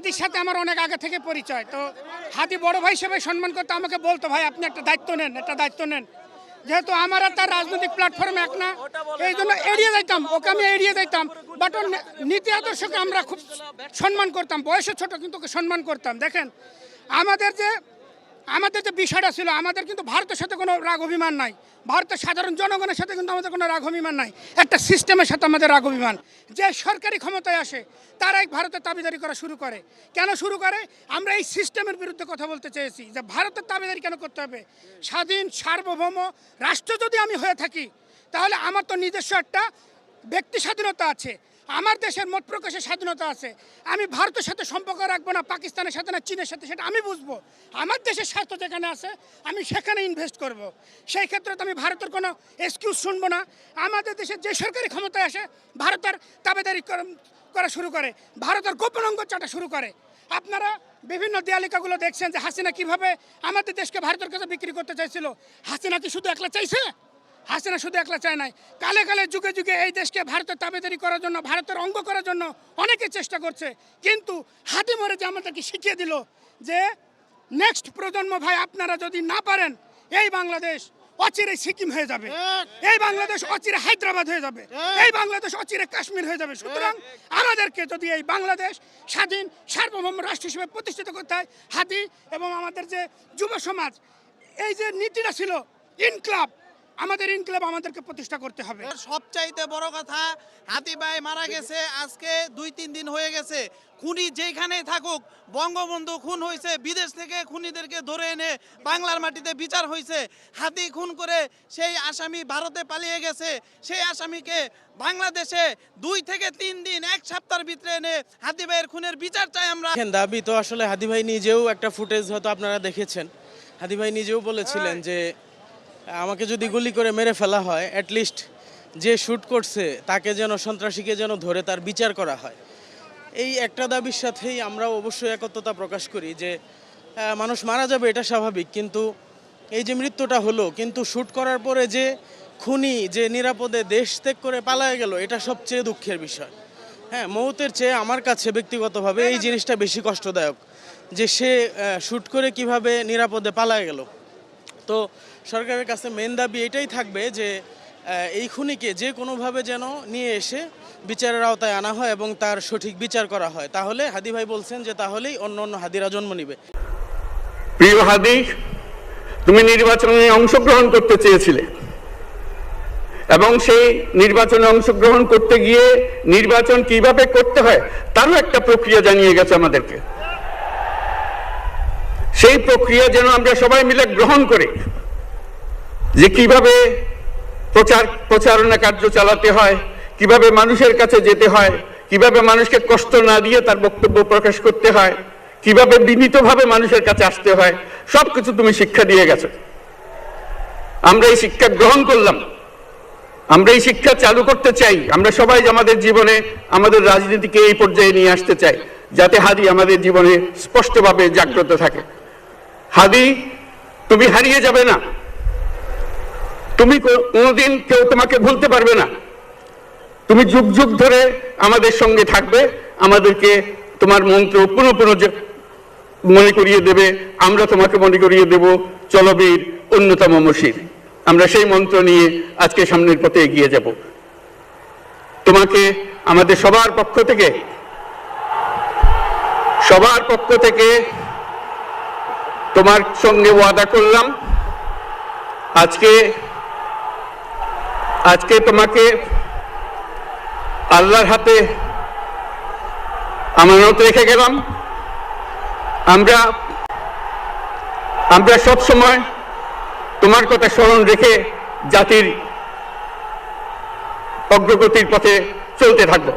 হাদির সাথে আমার অনেক আগে থেকে পরিচয়। তো হাতি বড় ভাই হিসেবে সম্মান করতে আমাকে বলতো, ভাই, আপনি একটা দায়িত্ব নেন, একটা দায়িত্ব নেন। যেহেতু আমার তার রাজনৈতিক প্ল্যাটফর্ম এক না, এই জন্য এড়িয়ে যাইতাম, ওকে আমি এড়িয়ে যাইতাম। বাট ওর নীতি আদর্শকে আমরা খুব সম্মান করতাম বয়সে ছোট কিন্তু ওকে সম্মান করতাম। দেখেন, আমাদের যে আমাদের যে বিষয়টা ছিল, আমাদের কিন্তু ভারতের সাথে কোনো রাগ অভিমান নাই। ভারতের সাধারণ জনগণের সাথে কিন্তু আমাদের কোনো রাগ অভিমান নাই। একটা সিস্টেমের সাথে আমাদের রাগ অভিমান। যে সরকারি ক্ষমতায় আসে তারাই ভারতের দাবিদারি করা শুরু করে। কেন শুরু করে? আমরা এই সিস্টেমের বিরুদ্ধে কথা বলতে চেয়েছি যে ভারতের দাবিদারি কেন করতে হবে? স্বাধীন, সার্বভৌম রাষ্ট্র যদি আমি হয়ে থাকি, তাহলে আমার তো নিজস্ব একটা ব্যক্তি স্বাধীনতা আছে। আমার দেশের মত প্রকাশের স্বাধীনতা আছে। আমি ভারতের সাথে সম্পর্ক রাখব না, পাকিস্তানের সাথে না, চীনের সাথে, সেটা আমি বুঝব। আমার দেশের স্বার্থ যেখানে আছে, আমি সেখানে ইনভেস্ট করব। সেই ক্ষেত্রে আমি ভারতের কোনো এক্সকিউজ শুনব না। আমাদের দেশের যে সরকারি ক্ষমতায় আসে ভারতের তাবেদারি করা শুরু করে। ভারতের গোপন অঙ্গ চাটা শুরু করে। আপনারা বিভিন্ন দেয়ালিকাগুলো দেখছেন যে হাসিনা কীভাবে আমাদের দেশকে ভারতের কাছে বিক্রি করতে চাইছিল। হাসিনা কি শুধু একলা চাইছে? হাসিনা শুধু একলা চায় নাই। কালে কালে যুগে যুগে এই দেশকে ভারতের তাবেদারি করার জন্য ভারতের অঙ্গ করার জন্য অনেকে চেষ্টা করছে। কিন্তু হাতে মরে যে আমাদেরকে শিখিয়ে দিল যে নেক্সট প্রজন্ম ভাই আপনারা যদি না পারেন এই বাংলাদেশ অচিরে সিকিম হয়ে যাবে। এই বাংলাদেশ অচিরে হায়দ্রাবাদ হয়ে যাবে। এই বাংলাদেশ অচিরে কাশ্মীর হয়ে যাবে। সুতরাং আমাদেরকে যদি এই বাংলাদেশ স্বাধীন সার্বভৌম রাষ্ট্র হিসেবে প্রতিষ্ঠিত করতে হয় হাতি এবং আমাদের যে যুব সমাজ এই যে নীতিটা ছিল ইনক্লাব আমাদের ইনক্লাব আমাদেরকে প্রতিষ্ঠা করতে হবে। সবচাইতে বড় কথা হাতি ভাই মারা গেছে আজকে দুই তিন দিন হয়ে গেছে। খুনি যেখানেই থাকুক বঙ্গবন্ধু খুন হয়েছে বিদেশ থেকে খুনিদেরকে ধরে এনে বাংলার মাটিতে বিচার হয়েছে। হাতি খুন করে সেই আসামি ভারতে পালিয়ে গেছে। সেই আসামিকে বাংলাদেশে দুই থেকে তিন দিন এক সপ্তাহের ভিতরে এনে হাতি ভাইয়ের খুনের বিচার চাই আমরা। দাবি তো আসলে হাদি ভাই নিজেও একটা ফুটেজ হয়তো আপনারা দেখেছেন। হাদি ভাই নিজেও বলেছিলেন যে আমাকে যদি গুলি করে মেরে ফেলা হয় অ্যাটলিস্ট যে শ্যুট করছে, তাকে যেন সন্ত্রাসীকে যেন ধরে তার বিচার করা হয়। এই একটা দাবির সাথেই আমরা অবশ্যই একত্রতা প্রকাশ করি যে মানুষ মারা যাবে, এটা স্বাভাবিক। কিন্তু এই যে মৃত্যুটা হলো, কিন্তু শ্যুট করার পরে যে খুনি যে নিরাপদে দেশ ত্যাগ করে পালায় গেল, এটা সবচেয়ে দুঃখের বিষয়। হ্যাঁ মৌতের চেয়ে আমার কাছে ব্যক্তিগতভাবে এই জিনিসটা বেশি কষ্টদায়ক যে সে শ্যুট করে কীভাবে নিরাপদে পালায় গেল। তো সরকারের কাছে মেন দাবি এটাই থাকবে যে এই খুনিকে যে কোনোভাবে যেন নিয়ে এসে বিচারের আওতায় আনা হয় এবং তার সঠিক বিচার করা হয়। তাহলে হাদি ভাই বলছেন যে তাহলেই অন্য অন্য হাদিরা জন্ম নিবে। প্রিয় হাদি, তুমি নির্বাচনে অংশগ্রহণ করতে চেয়েছিলে। এবং সেই নির্বাচনে অংশগ্রহণ করতে গিয়ে নির্বাচন কীভাবে করতে হয়, তারও একটা প্রক্রিয়া জানিয়ে গেছে আমাদেরকে। সেই প্রক্রিয়া যেন আমরা সবাই মিলে গ্রহণ করি। যে কীভাবে প্রচার, প্রচারণা কার্য চালাতে হয়, কীভাবে মানুষের কাছে যেতে হয়, কীভাবে মানুষকে কষ্ট না দিয়ে তার বক্তব্য প্রকাশ করতে হয়, কীভাবে বিনীতভাবে মানুষের কাছে আসতে হয়, সবকিছু তুমি শিক্ষা দিয়ে গেছো। আমরা এই শিক্ষা গ্রহণ করলাম। আমরা এই শিক্ষা চালু করতে চাই। আমরা সবাই আমাদের জীবনে আমাদের রাজনীতিকে এই পর্যায়ে নিয়ে আসতে চাই, যাতে হাদি আমাদের জীবনে স্পষ্টভাবে জাগ্রত থাকে। হাদি, তুমি হারিয়ে যাবে না। তুমি কোনোদিন কেউ তোমাকে ভুলতে পারবে না। তুমি যুগ যুগ ধরে আমাদের সঙ্গে থাকবে, আমাদেরকে তোমার মন্ত্র পুনঃ পুনঃ মনে করিয়ে দেবে, আমরা তোমাকে মনে করিয়ে দেব চলবীর অন্যতম মসির আমরা সেই মন্ত্র নিয়ে আজকে সামনের পথে এগিয়ে যাব। তোমাকে আমাদের সবার পক্ষ থেকে, সবার পক্ষ থেকে তোমার সঙ্গে ওয়াদা করলাম। আজকে আজকে তোমাকে আল্লাহর হাতে আমানত রেখে গেলাম। আমরা আমরা সব সময় তোমার কথা স্মরণ রেখে জাতির অগ্রগতির পথে চলতে থাকব।